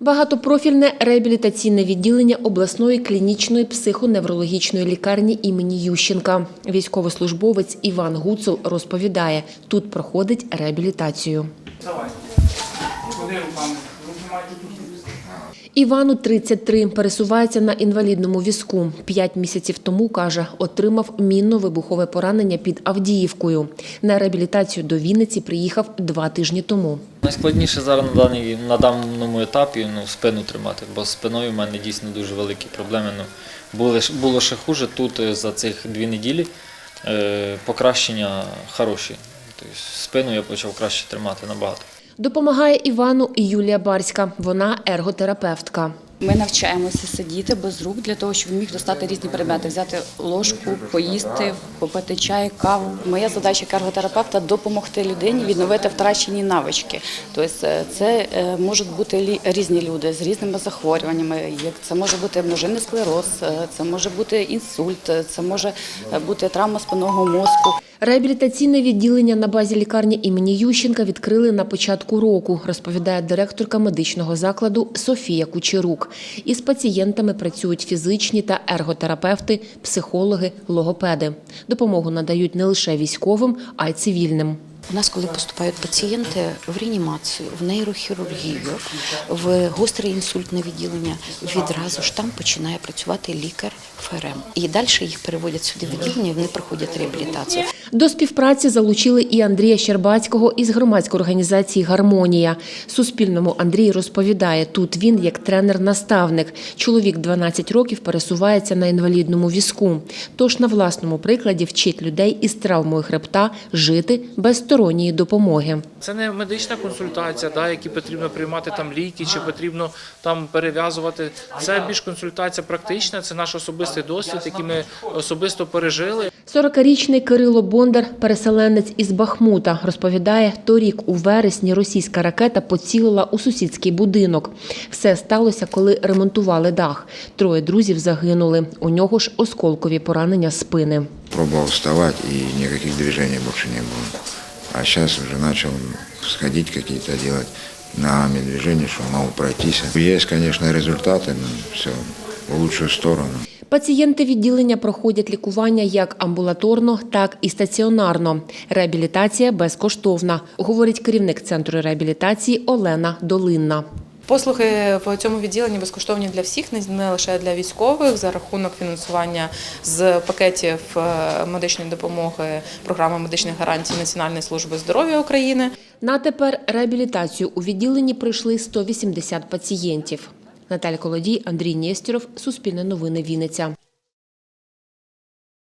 Багатопрофільне реабілітаційне відділення обласної клінічної психоневрологічної лікарні імені Ющенка. Військовослужбовець Іван Гуцул розповідає, тут проходить реабілітацію. Давай. Івану 33, пересувається на інвалідному візку. П'ять місяців тому, каже, отримав мінно-вибухове поранення під Авдіївкою. На реабілітацію до Вінниці приїхав два тижні тому. Найскладніше зараз на, даній, на даному етапі ну, спину тримати, бо з спиною в мене дійсно дуже великі проблеми. Ну, були, було ще хуже тут е, за цих дві неділі. Е, покращення хороші. Тобто спину я почав краще тримати набагато. Допомагає Івану і Юлія Барська. Вона ерготерапевтка. Ми навчаємося сидіти без рук для того, щоб міг достати різні предмети, взяти ложку, поїсти, попити чай, каву. Моя задача як ерготерапевта допомогти людині відновити втрачені навички. Тобто е, це е, можуть бути різні люди з різними захворюваннями. Це може бути множинний склероз, е, це може бути інсульт, це може бути травма спинного мозку. Реабілітаційне відділення на базі лікарні імені Ющенка відкрили на початку року, розповідає директорка медичного закладу Софія Кучерук. Із пацієнтами працюють фізичні та ерготерапевти, психологи, логопеди. Допомогу надають не лише військовим, а й цивільним. У нас, коли поступають пацієнти в реанімацію, в нейрохірургію, в гостре інсультне відділення, відразу ж там починає працювати лікар ФРМ. І далі їх переводять сюди в відділення, і вони проходять реабілітацію. До співпраці залучили і Андрія Щербацького із громадської організації Гармонія. Суспільному Андрій розповідає, тут він як тренер-наставник. Чоловік 12 років пересувається на інвалідному візку. Тож на власному прикладі вчить людей із травмою хребта жити без сторонньої допомоги. Це не медична консультація, да, які потрібно приймати там ліки, чи потрібно там перев'язувати. Це більш консультація практична, це наш особистий досвід, який ми особисто пережили. 40-річний Кирило Бондар, переселенець із Бахмута, розповідає, торік у вересні російська ракета поцілила у сусідський будинок. Все сталося, коли ремонтували дах. Троє друзів загинули. У нього ж осколкові поранення спини. Пробовал вставать, и никаких движений больше не было. А сейчас уже начал сходить какие-то делать ногами движения, что могу пройтись. Есть, конечно, результаты, но все в лучшую сторону. Пацієнти відділення проходять лікування як амбулаторно, так і стаціонарно. Реабілітація безкоштовна, говорить керівник центру реабілітації Олена Долинна. Послуги в цьому відділенні безкоштовні для всіх, не- лише для військових, за рахунок фінансування з пакетів е, медичної допомоги програми медичних гарантій Національної служби здоров'я України. На тепер реабілітацію у відділенні пройшли 180 пацієнтів. Наталя Колодій, Андрій Нєстєров, Суспільне новини Вінниця.